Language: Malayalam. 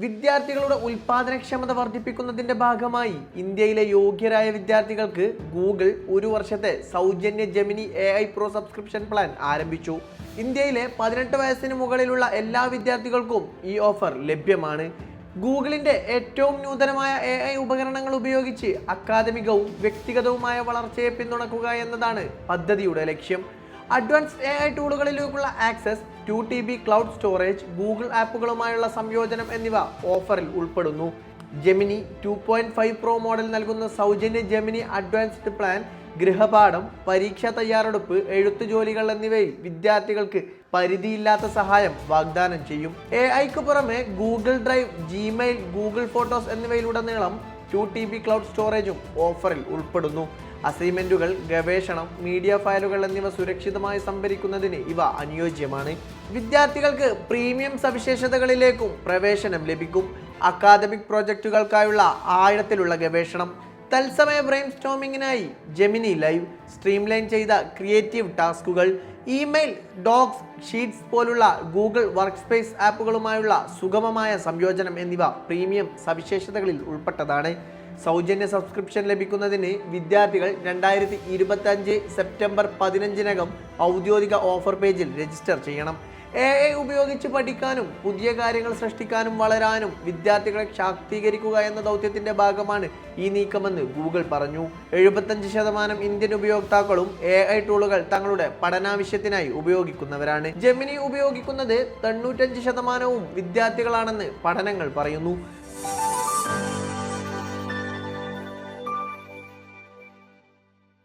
വിദ്യാർത്ഥികളുടെ ഉൽപാദനക്ഷമത വർദ്ധിപ്പിക്കുന്നതിന്റെ ഭാഗമായി ഇന്ത്യയിലെ യോഗ്യരായ വിദ്യാർത്ഥികൾക്ക് ഗൂഗിൾ ഒരു വർഷത്തെ സൗജന്യ Gemini A I pro subscription plan ആരംഭിച്ചു. ഇന്ത്യയിലെ പതിനെട്ട് വയസ്സിന് മുകളിലുള്ള എല്ലാ വിദ്യാർത്ഥികൾക്കും ഈ ഓഫർ ലഭ്യമാണ്. ഗൂഗിളിന്റെ ഏറ്റവും നൂതനമായ എ ഐ ഉപകരണങ്ങൾ ഉപയോഗിച്ച് അക്കാദമികവും വ്യക്തിഗതവുമായ വളർച്ചയെ പിന്തുണക്കുക എന്നതാണ് പദ്ധതിയുടെ ലക്ഷ്യം. Advanced A I ടൂളുകളിലേക്കുള്ള access two T B cloud storage Google ആപ്പുകളുമായുള്ള സംയോജനം എന്നിവ ഓഫറിൽ ഉൾപ്പെടുന്നു. Gemini two point five pro model നൽകുന്ന സൗജന്യ ജെമിനി അഡ്വാൻസ്ഡ് പ്ലാൻ ഗൃഹപാഠം പരീക്ഷാ തയ്യാറെടുപ്പ് എഴുത്തു ജോലികൾ എന്നിവയിൽ വിദ്യാർത്ഥികൾക്ക് പരിധിയില്ലാത്ത സഹായം വാഗ്ദാനം ചെയ്യും. എ ഐക്ക് പുറമെ Google drive Gmail Google photos എന്നിവയിലുടനീളം two T B cloud സ്റ്റോറേജും ഓഫറിൽ ഉൾപ്പെടുന്നു. അസൈൻമെന്റുകൾ ഗവേഷണം മീഡിയ ഫയലുകൾ എന്നിവ സുരക്ഷിതമായി സംഭരിക്കുന്നതിന് ഇവ അനുയോജ്യമാണ്. വിദ്യാർത്ഥികൾക്ക് പ്രീമിയം സവിശേഷതകളിലേക്കും പ്രവേശനം ലഭിക്കും. അക്കാദമിക് പ്രോജക്റ്റുകൾക്കായുള്ള ആഴത്തിലുള്ള ഗവേഷണം. തത്സമയ ബ്രെയിൻ സ്റ്റോമിങ്ങിനായി ജെമിനി ലൈവ് സ്ട്രീംലൈൻ ചെയ്ത ക്രിയേറ്റീവ് ടാസ്കുകൾ. ഇമെയിൽ ഡോക്സ് ഷീറ്റ്സ് പോലുള്ള ഗൂഗിൾ വർക്ക് സ്പേസ് ആപ്പുകളുമായുള്ള സുഗമമായ സംയോജനം എന്നിവ പ്രീമിയം സവിശേഷതകളിൽ ഉൾപ്പെട്ടതാണ്. സൗജന്യ സബ്സ്ക്രിപ്ഷൻ ലഭിക്കുന്നതിന് വിദ്യാർത്ഥികൾ രണ്ടായിരത്തി ഇരുപത്തഞ്ച് സെപ്റ്റംബർ പതിനഞ്ചിനകം ഔദ്യോഗിക ഓഫർ പേജിൽ രജിസ്റ്റർ ചെയ്യണം. എ ഐ ഉപയോഗിച്ച് പഠിക്കാനും പുതിയ കാര്യങ്ങൾ സൃഷ്ടിക്കാനും വളരാനും വിദ്യാർത്ഥികളെ ശാക്തീകരിക്കുക എന്ന ദൗത്യത്തിന്റെ ഭാഗമാണ് ഈ നീക്കമെന്ന് ഗൂഗിൾ പറഞ്ഞു. എഴുപത്തഞ്ച് ശതമാനം ഇന്ത്യൻ ഉപയോക്താക്കളും എ ഐ ടൂളുകൾ തങ്ങളുടെ പഠനാവശ്യത്തിനായി ഉപയോഗിക്കുന്നവരാണ്. ജെമിനി ഉപയോഗിക്കുന്നത് തൊണ്ണൂറ്റഞ്ച് ശതമാനവും വിദ്യാർത്ഥികളാണെന്ന് പഠനങ്ങൾ പറയുന്നു.